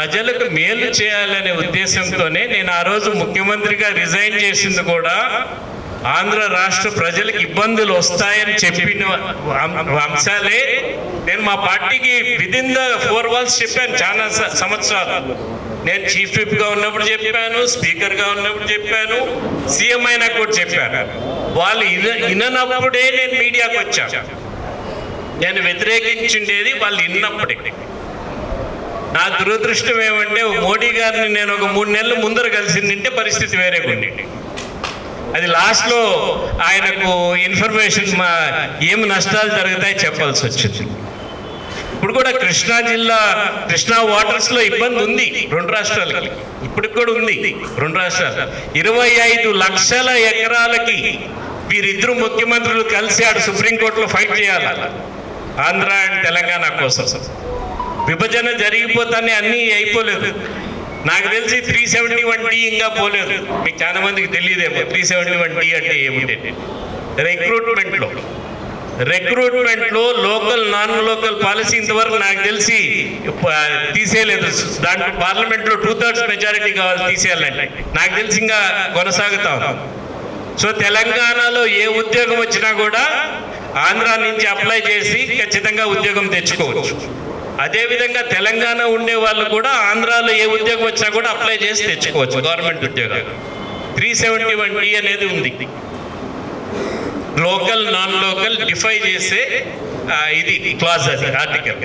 ప్రజలకు మేలు చేయాలనే ఉద్దేశంతోనే నేను ఆ రోజు ముఖ్యమంత్రిగా రిజైన్ చేసింది కూడా ఆంధ్ర రాష్ట్ర ప్రజలకు ఇబ్బందులు వస్తాయని చెప్పిన అంశాలే. నేను మా పార్టీకి విదిన్ ద ఫోర్ వాల్స్ చెప్పాను చాలా సంవత్సరాలు. నేను చీఫ్ విప్గా ఉన్నప్పుడు చెప్పాను స్పీకర్గా ఉన్నప్పుడు చెప్పాను సీఎం అయినా కూడా చెప్పాను. వాళ్ళు ఇన ఇననప్పుడే నేను మీడియాకు వచ్చాను నేను వ్యతిరేకించిండేది వాళ్ళు ఇన్నప్పుడే. నా దురదృష్టం ఏమంటే మోడీ గారిని నేను ఒక మూడు నెలలు ముందర కలిసిందంటే పరిస్థితి వేరేగా ఉండేది. అది లాస్ట్లో ఆయనకు ఇన్ఫర్మేషన్ మా ఏం నష్టాలు జరుగుతాయి చెప్పాల్సి వచ్చింది. ఇప్పుడు కూడా కృష్ణా జిల్లా కృష్ణా వాటర్స్లో ఇబ్బంది ఉంది రెండు రాష్ట్రాలకి. ఇప్పటికి కూడా ఉంది రెండు రాష్ట్రాలు. ఇరవై ఐదు లక్షల ఎకరాలకి వీరిద్దరు ముఖ్యమంత్రులు కలిసి ఆడు సుప్రీంకోర్టులో ఫైట్ చేయాలి? ఆంధ్ర అండ్ తెలంగాణ కోసం. విభజన జరిగిపోతానే అన్నీ అయిపోలేదు. నాకు తెలిసి త్రీ సెవెంటీ వన్ డి ఇంకా పోలేదు. మీకు చాలా మందికి తెలియదేమో. త్రీ సెవెంటీ వన్ డి అంటే ఏమిటి రిక్రూట్మెంట్లో రిక్రూట్మెంట్లో లోకల్ నాన్ లోకల్ పాలసీ ఇంతవరకు నాకు తెలిసి తీసేయలేదు. దాంట్లో పార్లమెంట్లో టూ థర్డ్స్ మెజారిటీ కావాలి తీసేయాలంటే. నాకు తెలిసి ఇంకా కొనసాగుతాం. సో తెలంగాణలో ఏ ఉద్యోగం వచ్చినా కూడా ఆంధ్ర నుంచి అప్లై చేసి ఖచ్చితంగా ఉద్యోగం తెచ్చుకోవచ్చు. అదేవిధంగా తెలంగాణ ఉండే వాళ్ళు కూడా ఆంధ్రాలో ఏ ఉద్యోగం వచ్చినా కూడా అప్లై చేసి తెచ్చుకోవచ్చు గవర్నమెంట్ ఉద్యోగాలు. త్రీ సెవెంటీ వన్ డి అనేది ఉంది. లోకల్ నాన్ లోకల్ డిఫై చేసే ఇది క్లాజ్ అది ఆర్టికల్.